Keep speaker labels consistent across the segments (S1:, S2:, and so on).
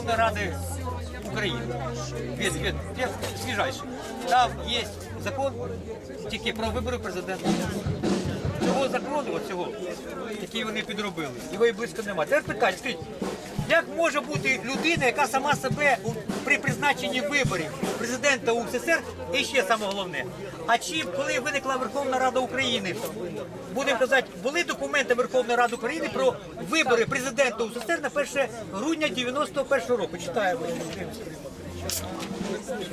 S1: Верховної Ради України. Від, від, свіжайший. Там є закон тільки про вибори президента. Цього закону, оцього, який вони підробили, його і близько немає. Тепер питання, скажіть, як може бути людина, яка сама себе при призначенні виборів президента УССР, і ще саме головне, а чим, коли виникла Верховна Рада України, будемо казати, були документи Верховної Ради України про вибори президента УССР на 1 грудня 91 року. Читаємо.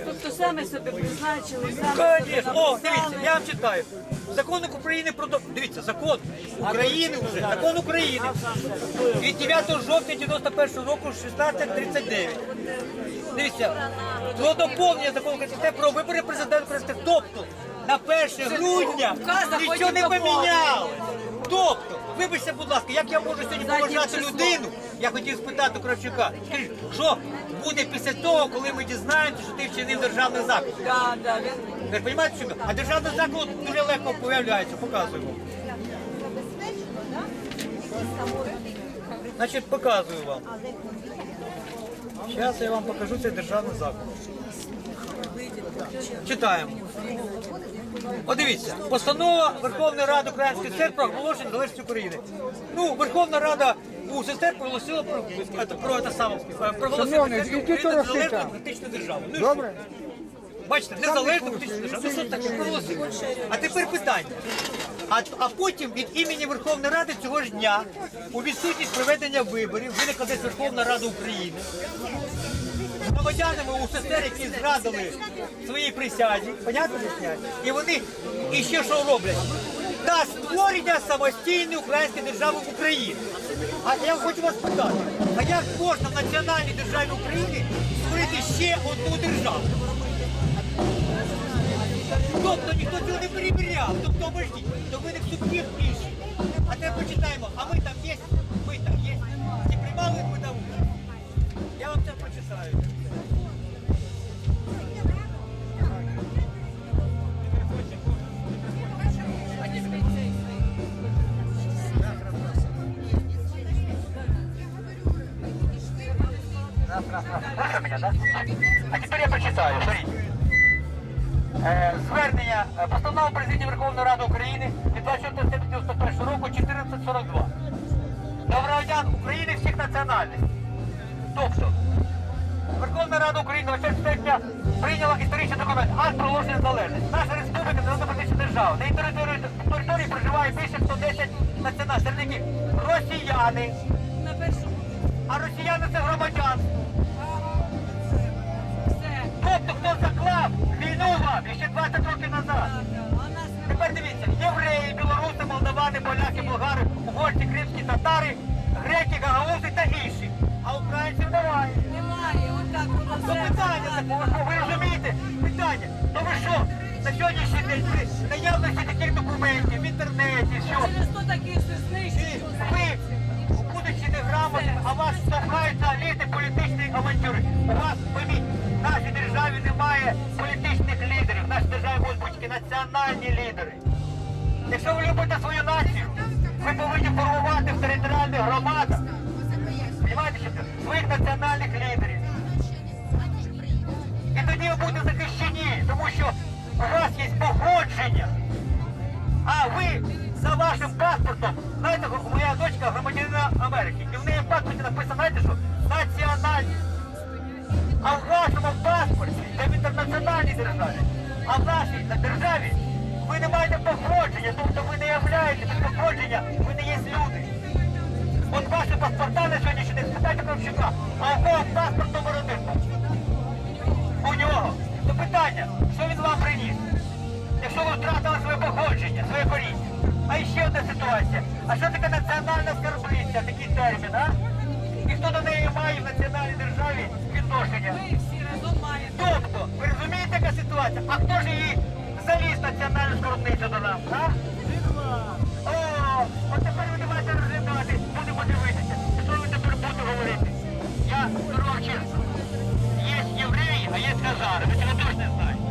S2: Тобто саме себе призначили, саме себе
S1: Конечно. О, дивіться, я вам читаю. Закон України про до- дивіться, закон України вже, закон України від 9 жовтня 91 року 1639. Дивіться, про доповнення закону України про вибори президента президента. Тобто на 1 грудня нічого
S2: потім
S1: не
S2: доповнення.
S1: помінялось. Тобто, вибачте, будь ласка, як я можу сьогодні
S2: Заднім
S1: поважати
S2: числом.
S1: людину? Я хотів спитати Кравчука, скажіть, що буде після того, коли ми дізнаємося, що ти вчинив державний заклад?
S2: Да, да, він
S1: Ви розумієте, що? А державний заклад дуже легко появляється, показуємо. Значить, показую вам. Зараз я вам покажу цей державний заклад. Читаємо. От дивіться, постанова Верховної Ради Української про оголошення незалежності України. Ну, Верховна Рада УССР проголосила про, про, це саме, проголосила
S3: Шановний,
S1: Україну
S3: ідіть у
S1: незалежною
S3: Росію.
S1: демократичною державою. Ну, і що?
S3: Добре?
S1: Бачите, незалежно політична держава. Ну що таке проголосили? А тепер питання. А, а потім від імені Верховної Ради цього ж дня у відсутність проведення виборів виникла десь Верховна Рада України. Громадянами УССР, які зрадили свої присязі, понятно? І вони і ще що роблять? Та створення самостійної української держави в Україні. А я хочу вас питати, а як можна в національній державі України створити ще одну державу? Тобто ніхто цього не перевіряв. Тобто обождіть, то виник суб'єкт інший. А тепер почитаємо, а ми там є, ми там є. І приймали ми там. Я вам це прочитаю. Да? А теперь я прочитаю, смотрите. Е, Звернення е, постанова президії Верховної Ради України від 24 серпня 91 року 1442 до громадян України всіх національностей. Тобто, Верховна Рада України 24 серпня прийняла історичний документ акт про оголошення незалежності. Наша республіка це демократична держава. На її території, території проживає більше 110 національних серед яких росіяни, а росіяни це громадянство. Тобто, хто заклав війну вам ще 20 років назад. Тепер дивіться, євреї, білоруси, молдавани, поляки, болгари, угорці, кримські татари, греки, гагаузи та інші. А українців немає.
S2: немає. Отак воно
S1: То
S2: все.
S1: питання ви розумієте? Питання. То ви що? На сьогоднішній день наявності таких документів в інтернеті, що ви, будучи неграмотним, а вас штовхають на літи політичної авантюри. У вас, нашій політичних лідерів. В нашій державі бути національні лідери. Якщо ви любите свою націю, ви повинні формувати в територіальних громадах. Своїх національних лідерів. І тоді ви будете захищені, тому що у вас є походження. А ви за вашим паспортом, знаєте, моя дочка громадянина Америки, і в неї в паспорті написано, знаєте що? Національність. А в вашому інтернаціональній державі, а в нашій державі ви не маєте походження, тобто ви не являєте походження, ви не є люди. От ваші паспорта на сьогоднішній день, спитайте Кравчука, а у кого паспорт номер один? У нього. То питання, що він вам приніс? Якщо ви втратили своє походження, своє коріння. А ще одна ситуація. А що таке національна скарбниця, такий термін, а? І хто до неї має в національній державі відношення? Ситуація? А хто ж її заліз національну скарбницю до нас, а? О, от тепер ви давайте розглядати, будемо дивитися. Що ви тепер будете говорити? Я чесно. Є євреї, а є казари. Ви цього точно знаєте.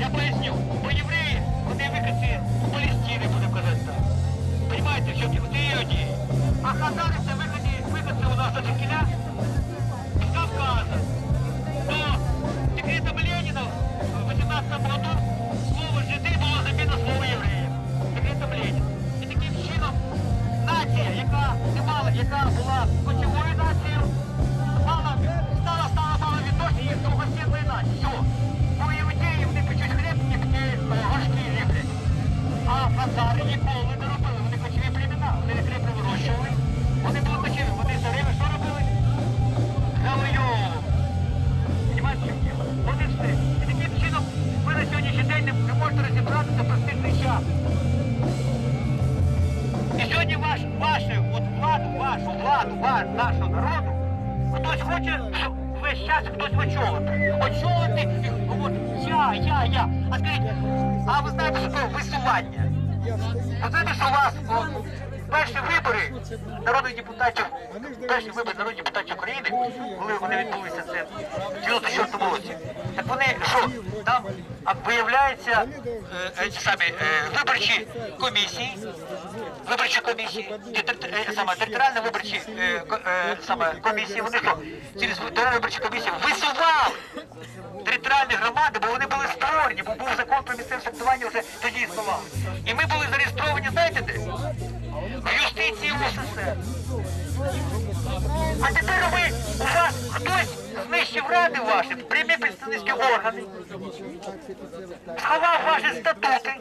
S1: Я поясню. Бо євреї, вони викиці з Палестини, будемо казати так. Понимаєте, що ті одні. А хазари це виходи, виходи у нас до яка не яка була кочовою нацією, мала стала стала мала відношення до гостєвої нації. Бо іудеїв не печуть хліб, ніхто горшки ліплять. А фазари ніколи. ваших, от владу, вашу владу, ваш, нашого народу, хтось хоче, щоб весь час хтось очолити. Очолити от я, я, я. А скажіть, а ви знаєте, що таке висування? Ви знаєте, що у вас. О, перші вибори народних депутатів, перші вибори народних депутатів України, коли вони відбулися це в 94 році, так вони що, там а, виявляється е, е, ці самі е, виборчі комісії, виборчі комісії, е, саме територіальні виборчі е, е, саме комісії, вони що, через виборчі комісії висували територіальні громади, бо вони були створені, бо був закон про місцеве самоврядування вже тоді існував. І ми були зареєстровані, знаєте де? В юстиції УССР. А тепер ви, у вас хтось знищив ради ваші, прямі представницькі органи, сховав ваші статути.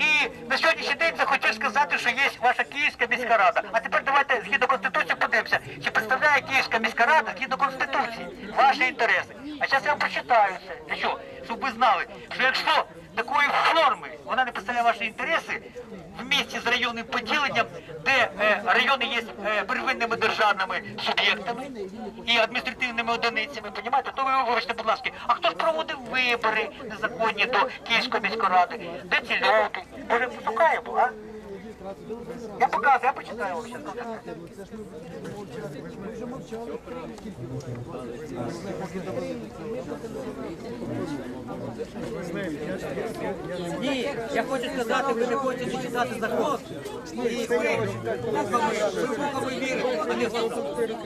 S1: І на сьогоднішній день захотів сказати, що є ваша Київська міська рада. А тепер давайте згідно Конституції подивимося, чи представляє Київська міська рада згідно Конституції ваші інтереси. А зараз я вам прочитаю це. Для чого? Ви знали, що якщо такої форми вона не представляє ваші інтереси в місті з районним поділенням, де е, райони є е, первинними державними суб'єктами і адміністративними одиницями, понімаєте, то ви вибачте, будь ласка, а хто ж проводив вибори незаконні до Київської міської ради? Де ці люди? Може, пошукаємо, а? Я показую, я почитаю зараз.
S3: Ні, я хочу сказати, ви не хочете читати закон, і ви вухами, ви вухами вірите, а не голосуєте.